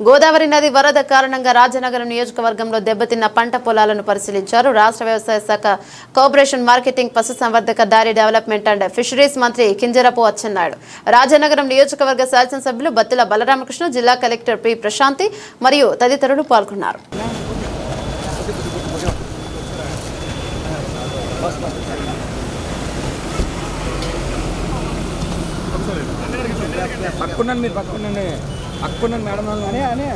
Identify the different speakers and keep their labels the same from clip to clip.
Speaker 1: గోదావరి నది వరద కారణంగా రాజనగరం నియోజకవర్గంలో దెబ్బతిన్న పంట పొలాలను పరిశీలించారు. రాష్ట్ర వ్యవసాయ శాఖ కోఆపరేషన్ మార్కెటింగ్ పశుసంవర్ధక దారి డెవలప్మెంట్ అండ్ ఫిషరీస్ మంత్రి కింజరపు అచ్చెన్నాయుడు. రాజనగరం నియోజకవర్గ శాసనసభ్యులు బత్తుల బలరామకృష్ణ జిల్లా కలెక్టర్ పి ప్రశాంతి మరియు తదితరులు పాల్గొన్నారు.
Speaker 2: పట్టుకున్నాను మీరు పట్టుకున్నాను. పట్టుకున్నాను మేడం అని అని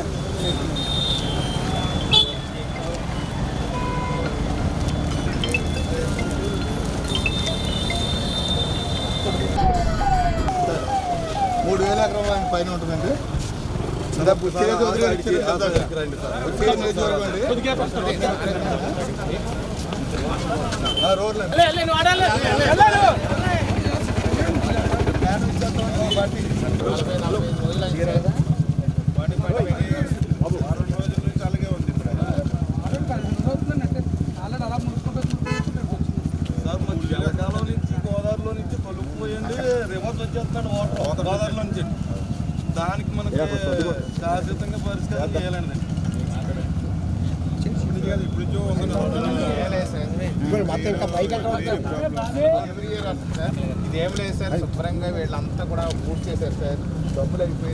Speaker 3: మూడు వేల ఎకరాల పైన ఉంటుందండి రోడ్లు అండి.
Speaker 4: దానికి మనకి శాశ్వతంగా పరిష్కారం చేయాలండి
Speaker 3: ఇదేం లేదు సార్ శుభ్రంగా వీళ్ళంతా కూడా పూర్తి చేశారు సార్. డబ్బులు అయిపోయి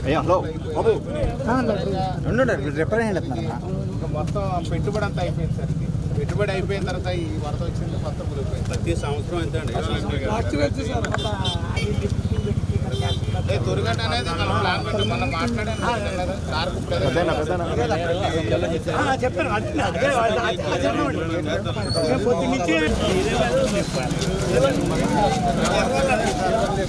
Speaker 3: ఇంకా మొత్తం పెట్టుబడి అంతా అయిపోయింది సార్ ఇది పెట్టుబడి అయిపోయిన తర్వాత ఈ వరద వచ్చింది మొత్తం
Speaker 4: ప్రతి సంవత్సరం ఎంత అండి
Speaker 3: ఏ దుర్ఘటన అనేది మనం ప్లాన్ పెట్టి మనం మాట్లాడాను కదా సార్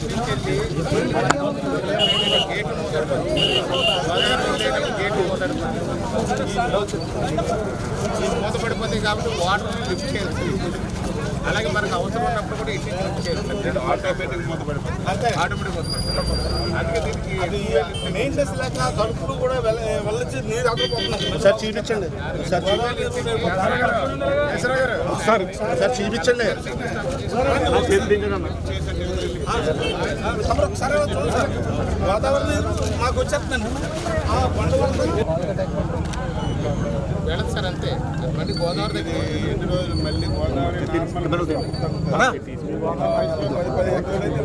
Speaker 3: మూతపడిపోతాయి కాబట్టి వాటర్ లిఫ్ట్ చేయాలి అలాగే మనకు అవసరం ఉన్నప్పుడు కూడా ఇటు లిఫ్ట్ చేయాలి ఆటోమేటిక్ మూతపడిపోతుంది ఆటోమేటిక్ మూతపడిపోతుంది అందుకే దీనికి
Speaker 4: మెయింటెనెన్స్ లేక తలుపులు కూడా వెళ్ళ వెళ్ళొచ్చి నీరు అక్కడ
Speaker 3: సార్ చూపించండి సార్ చూపించండి సార్ చూపించండి
Speaker 4: ఒకసారి గోదావరి మాకు వచ్చేస్తున్నాను ఆ పంట
Speaker 3: వెళ్ళదు సార్ అంతే మళ్ళీ గోదావరి దగ్గర
Speaker 4: ఎన్ని రోజులు మళ్ళీ గోదావరి పది పది ఎకరాలైతే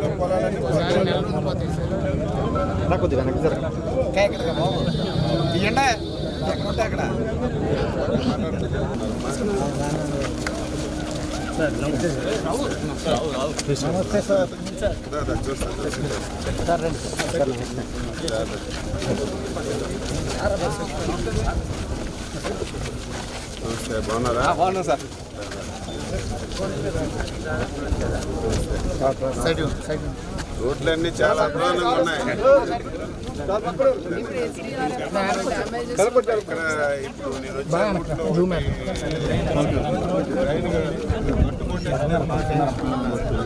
Speaker 4: సార్
Speaker 3: ఒకసారి సార్
Speaker 4: బాగున్నారా
Speaker 2: బాగున్నాం సార్
Speaker 3: సైడ్ సైడ్
Speaker 4: రోడ్లన్నీ చాలా అధ్వానంగా ఉన్నాయి ఇక్కడ ఇప్పుడు నేను వచ్చే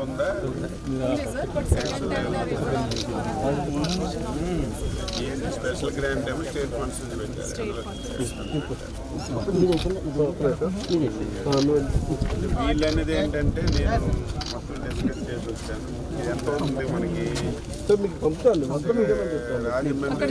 Speaker 4: ఉందా ఏంటి స్పెషల్ గ్రాంట్ ఏమో స్టేట్ ఫండ్స్ నుంచి పెట్టారు వీళ్ళు అనేది ఏంటంటే నేను మొత్తం డిస్కస్ చేసి వచ్చాను ఎంత అవుతుంది మనకి రాజమండ్రి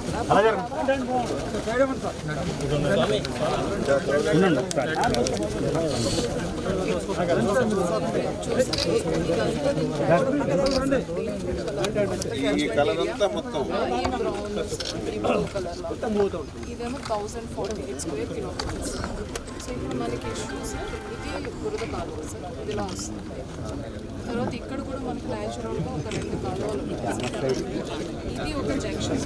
Speaker 4: ఈ కలర్ అంతా మొత్తం.
Speaker 5: ఇదేమో thousand forty eight square kilometres so ఇప్పుడు మనకి ఇష్యూస్ ఇది బురద కాలువ సార్ ఇదిలా వస్తుంది తర్వాత ఇక్కడ కూడా మనకి న్యాచురల్గా ఒక రెండు కాలువలు. ఇది ఒక జంక్షన్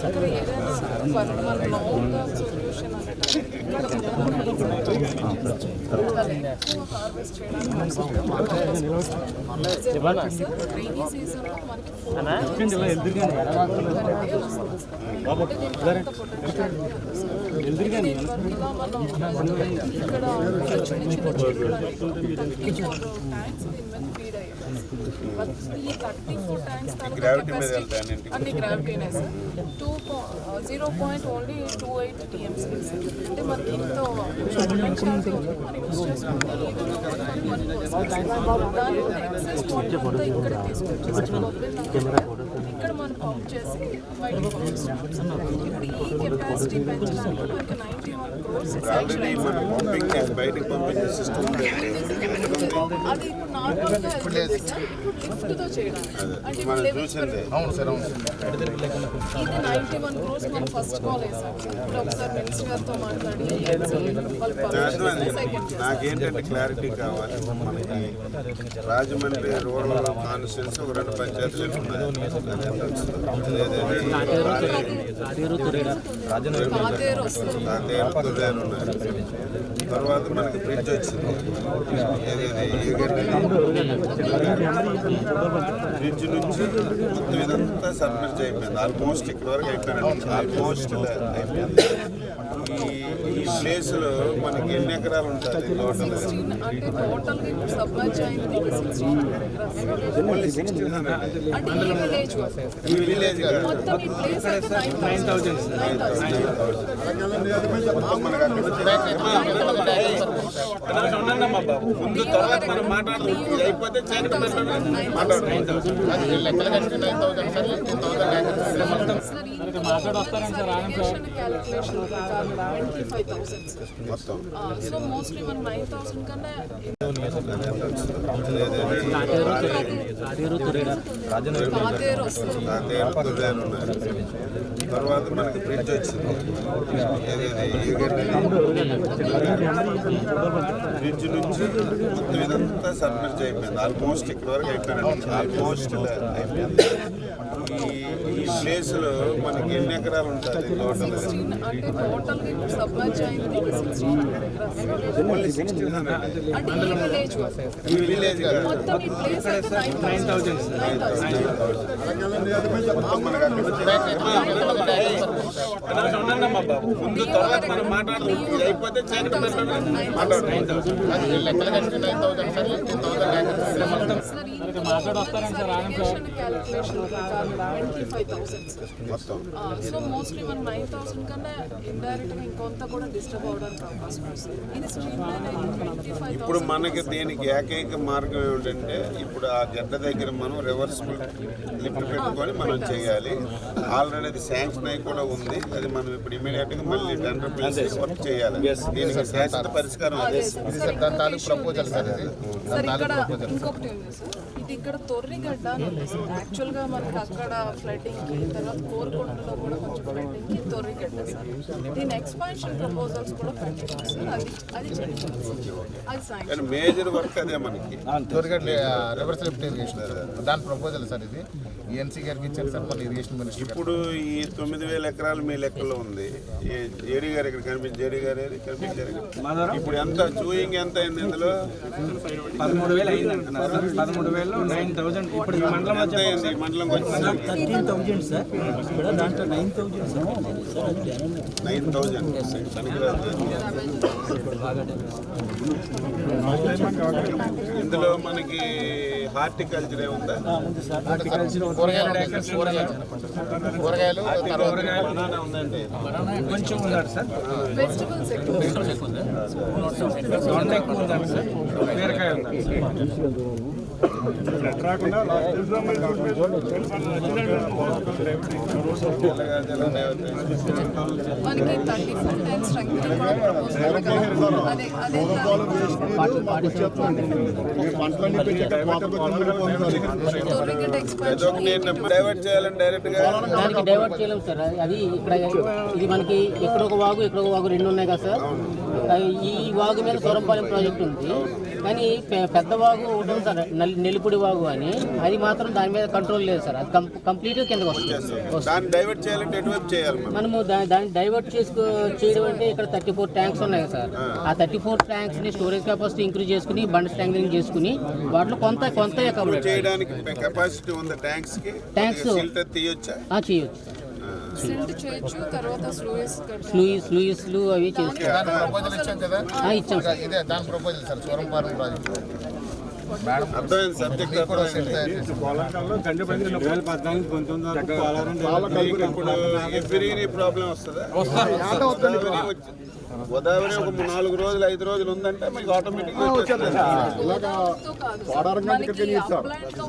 Speaker 5: ఇక్కడ ఏదైనా ఫర్ మన లాంగ్ టర్మ్ సొల్యూషన్ హార్వెస్ట్ చేయడానికి రైనీ సీజన్లో మనకి ఫోర్ ట్యాంక్స్
Speaker 4: Gravity మీద వెళ్తాయి అన్నింటికి.
Speaker 5: అన్ని గ్రావిటీనే sir. Two zero point only two eight TMC అంటే మనకి ఇంత పొటెన్షియాలిటీ ఉంది మనం యూస్ చేసుకుంటే. దాని ఎక్సెస్ వాటర్ అంతా ఇక్కడ తీసుకొచ్చేసి ఇక్కడ మనం పంప్ చేసి బయటకు పంపిస్తున్నాం ఇప్పుడు ఈ కెపాసిటీ పెంచడానికి మనకి నైంటీ వన్ క్రోర్స్
Speaker 4: ఆల్రెడీ మనం
Speaker 5: అది ఇప్పుడు చేయడానికి అంటే ఇప్పుడు లెవెల్స్
Speaker 4: అవును సార్ అవును
Speaker 5: ఇది నైంటీ వన్ క్రోర్స్ మనం ఫస్ట్ కాల్ వేసాం ఇప్పుడు ఒకసారి మినిస్టర్ గారితో మాట్లాడి వాళ్ళు పర్మిషన్ సెకండ్
Speaker 4: నాకేంటంటే క్లారిటీ కావాలి మనకి రాజమండ్రి రూరల్ కాన్స్టిట్యూన్స్ ఒక రెండు పంచాయతీలు ఉన్నాయి తర్వాత మనకి బ్రిడ్జ్ వచ్చింది. ఫ్రిడ్జ్ బ్రిడ్జ్ నుంచి మొత్తం ఇదంతా సబ్మిట్ అయిపోయింది. ఆల్మోస్ట్ ఇక్కడ వరకు అయిపోయింది ఆల్మోస్ట్ అయిపోయింది. ఈ ప్లేస్లో మనకి ఎన్ని ఎకరాలు ఉంటుంది
Speaker 5: సిక్స్టీన్
Speaker 4: హండ్రెడ్
Speaker 5: ఈ విలేజ్
Speaker 4: కాదు?
Speaker 5: నైన్ థౌసండ్
Speaker 4: ముందు తర్వాత మనం మాట్లాడుకుంటాం ఇది అయిపోతే
Speaker 5: సో మోస్ట్లీ మనం నైన్ థౌసండ్ కన్నా
Speaker 4: ఉన్నాయి తర్వాత మనకి బ్రిడ్జ్ వచ్చింది. ఫ్రిడ్జ్ బ్రిడ్జ్ నుంచి మొత్తం ఇదంతా సబ్మిట్ అయిపోయింది. ఆల్మోస్ట్ ఇక్కడ వరకు అయిపోయింది ఆల్మోస్ట్ అయిపోయింది. ప్లేస్లో మనకి ఎన్ని ఎకరాలు ఉంటుంది
Speaker 5: ఈ విలేజ్
Speaker 4: కాదు.
Speaker 5: ప్లేస్
Speaker 4: ముందు తర్వాత మనం
Speaker 5: క్యాలిక్యులేషన్ ప్రకారం ట్వంటీ ఫైవ్ థౌసండ్
Speaker 4: మొత్తం
Speaker 5: సో మోస్ట్లీ మనం నైన్ థౌసండ్ కన్నా ఇండైరెక్ట్గా ఇంకొంత కూడా డిస్టర్బ్ అవడానికి అవకాశం వస్తుంది ఇది స్ట్రీమ్ లైన్ అయితే ట్వంటీ ఫైవ్
Speaker 4: ఇప్పుడు మనకి దీనికి ఏకైక మార్గం ఏమిటంటే ఇప్పుడు ఆ గడ్డ దగ్గర మనం రివర్సిబుల్ లిఫ్ట్ పెట్టుకొని మనం చేయాలి ఆల్రెడీ అది శాంక్షన్ అయి కూడా ఉంది అది మనం ఇప్పుడు ఇమీడియట్గా మళ్ళీ టెండర్ పిలిచి వర్క్ చేయాలి దీనికి శాశ్వత పరిష్కారం అదే
Speaker 5: ప్రపోజల్ సార్ ఇక్కడ ఇంకొకటి ఉంది సార్ ఇది ఇక్కడ తొర్రిగడ్డ అని ఉంది సార్ యాక్చువల్గా మనకి అక్కడ ఫ్లడ్డింగ్కి తర్వాత కోరుకొండలో కూడా కొంచెం ఫ్లడ్డింగ్కి తొర్రిగడ్డ సార్. దీని ఎక్స్పాన్షన్ ప్రపోజల్స్ కూడా పెట్టారు సార్. అది అది చేయాలి అది సాయం
Speaker 4: మేజర్ వర్క్ అదే మనకి.
Speaker 3: త్వరగా రివర్స్ లిఫ్ట్ ఇరిగేషన్ దాని ప్రపోజల్ సార్ ఇది. ఈఎన్సీ గారికి ఇచ్చారు సార్ మన ఇరిగేషన్ మినిస్టర్
Speaker 4: ఇప్పుడు ఈ తొమ్మిది వేల ఎకరాలు మీ లెక్కలో ఉంది. ఈ జేడీ గారు ఇక్కడ కనిపించి జేడీ గారు? కనిపించారు. ఇప్పుడు ఎంత చూయింగ్ ఎంత అయింది ఇందులో?
Speaker 2: పదమూడు వేలు అయిందంటున్నారు పదమూడు వేలు నైన్ థౌసండ్ ఇప్పుడు ఈ మండలం
Speaker 4: ఎంత అయింది మండలం
Speaker 6: థర్టీన్ థౌజండ్ సార్. ఇక్కడ దాంట్లో nine thousand sir.
Speaker 4: Nine thousand. ఇందులో మనకి హార్టికల్చర్ ఏముందా
Speaker 3: కూరగాయలు
Speaker 4: ఉందండి.
Speaker 2: కొంచెం ఉందండి సార్. బీరకాయ ఉందండి
Speaker 5: మనకి థర్టీ ఫోర్ టైమ్స్ స్ట్రెంగ్ కూడా ప్రపోజ్ అదే అదే ఎక్స్పాన్షన్
Speaker 4: డైవర్ట్ చేయాలని డైరెక్ట్గా
Speaker 7: దానికి డైవర్ట్ చేయలేము సార్ అది ఇక్కడ ఇది మనకి ఇక్కడ ఒక వాగు ఇక్కడ ఒక వాగు రెండు ఉన్నాయి కదా సార్ ఈ వాగు మీద సొరంపాలెం ప్రాజెక్ట్ ఉంది. కానీ పెద్ద వాగు ఒకటి ఉంది సార్ నల్- నెల్లిపూడి వాగు అని. అది మాత్రం దాని మీద కంట్రోల్ లేదు సార్. అది కంప్లీట్ కిందకి వస్తుంది. మనము దాన్ని డైవర్ట్ చేసుకో చేయడం అంటే ఇక్కడ థర్టీ ఫోర్ ట్యాంక్స్ ఉన్నాయి సార్. ఆ. థర్టీ ఫోర్ ట్యాంక్స్ని స్టోరేజ్ కెపాసిటీ ఇంక్రీజ్ చేసుకుని బండ్ స్టాండింగ్ చేసుకుని వాటిలో కొంత కొంత
Speaker 4: చేయడానికి కెపాసిటీ ఉంది ట్యాంక్స్కి తీయొచ్చా?
Speaker 7: చేయొచ్చు
Speaker 5: సిల్ట్ చేయొచ్చు తర్వాత స్లూయిస్
Speaker 7: స్లూయిస్ స్లూయిస్లు అవి
Speaker 3: దాని ప్రపోజల్ ఇచ్చాం కదా?
Speaker 7: ఇచ్చాం సార్.
Speaker 3: ఇదే దాని proposal sir Surampalem project. Set
Speaker 4: ఇప్పుడు ఎవ్రీ ప్రాబ్లం వస్తుందా? గోదావరి ఒక నాలుగు రోజులు ఐదు రోజులు ఉందంటే మీకు ఆటోమేటిక్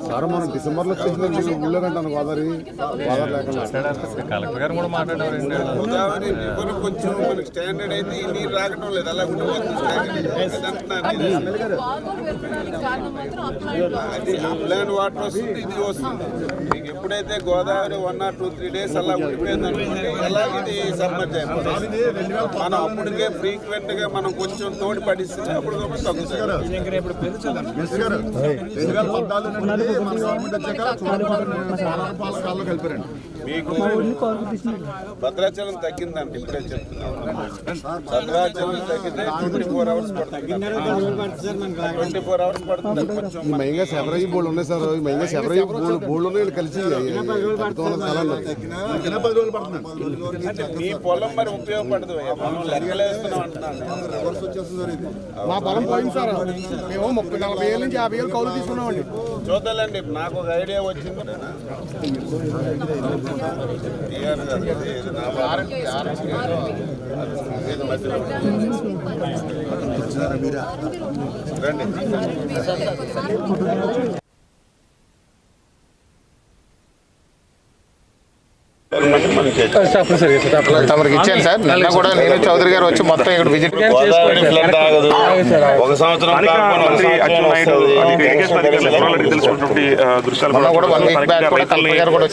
Speaker 8: సార్ మనం డిసెంబర్లో చేసిన ఊళ్ళో కంటాను గోదావరి గోదావరి
Speaker 4: గోదావరి కొంచెం మనకి స్టాండర్డ్ అయితే ఈ నీరు రాకటం లేదు. అలా
Speaker 5: అప్లైడ్
Speaker 4: అది అప్లాండ్ వాటర్ వస్తుంది ఇది వస్తుంది. మీకు ఎప్పుడైతే Godavari one or two three days అలా ఉండిపోయింది ఎలా ఇది సబ్మర్జ్ అయిపోతుంది? మనం అప్పటికే ఫ్రీక్వెంట్గా మనం కొంచెం తోడి పడిస్తే తగ్గుతుంది మీకు భద్రాచలం తగ్గిందండి ఇప్పుడే చెప్తున్నాను. భద్రాచలం తగ్గితే ట్వంటీ ఫోర్ అవర్స్ పడుతుంది. ట్వంటీ ఫోర్ అవర్స్ పడుతుంది కొంచెం
Speaker 8: సెపరేట్ బోర్డు ఉన్నాయి సార్. సెపరేట్ బోర్డు బోర్డు కలిసి
Speaker 4: మీ పొలం మరి ఉపయోగపడదు
Speaker 8: మా పొలం పోయింది సార్. మేము ముప్పై నలభై ఏళ్ళ నుంచి యాభై ఏళ్ళు కౌలు తీసుకున్నామండి.
Speaker 4: చూద్దాండి నాకు ఒక ఐడియా వచ్చింది. రండి.
Speaker 3: తమరికి ఇచ్చాను సార్ నిన్న కూడా నేను చౌదరి గారు వచ్చి మొత్తం ఇక్కడ విజిట్
Speaker 4: ఒక సంవత్సరం
Speaker 3: కూడా వన్ వీక్ బ్యాక్ కూడా కలెక్టర్ గారు కూడా